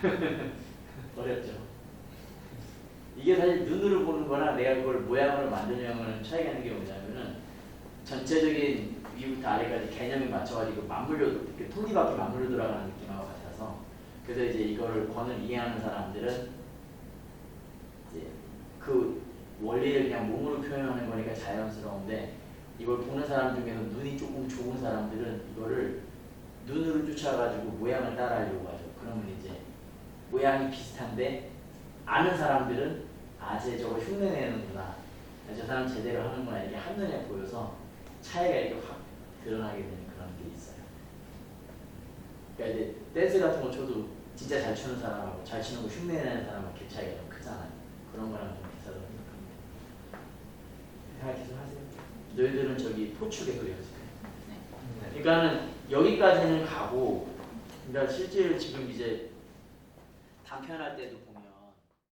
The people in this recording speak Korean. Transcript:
어렵죠. 이게 사실 눈으로 보는 거나 내가 그걸 모양으로 만드냐는 차이가 있는 게 뭐냐면은 전체적인 위부터 아래까지 개념이 맞춰가지고 맞물려 이렇게 톱니바퀴 맞물려 돌아가는 느낌하고 같아서 그래서 이제 이거를 권을 이해하는 사람들은 이제 그 원리를 그냥 몸으로 표현하는 거니까 자연스러운데 이걸 보는 사람 중에서 눈이 조금 좋은 사람들은 이거를 눈으로 쫓아가지고 모양을 따라하려고 하죠. 그러면 이제 모양이 비슷한데 아는 사람들은 아쟤 저거 흉내내는구나. 저 사람 제대로 하는구나 이게 한눈에 보여서 차이가 이렇게 확 드러나게 되는 그런 게 있어요. 그러니까 이제 댄스 같은 거 쳐도 진짜 잘 추는 사람하고 잘 추는 거 흉내내는 사람하고 개 차이가 좀 크잖아요. 그런 거랑 좀 비슷하다고 생각합니다. 생각 계속 하세요. 너희들은 저기 포축에 그려졌을 거예요. 그러니까는 여기까지는 가고, 그러니까 실제로 지금 이제 단편할 때도 보면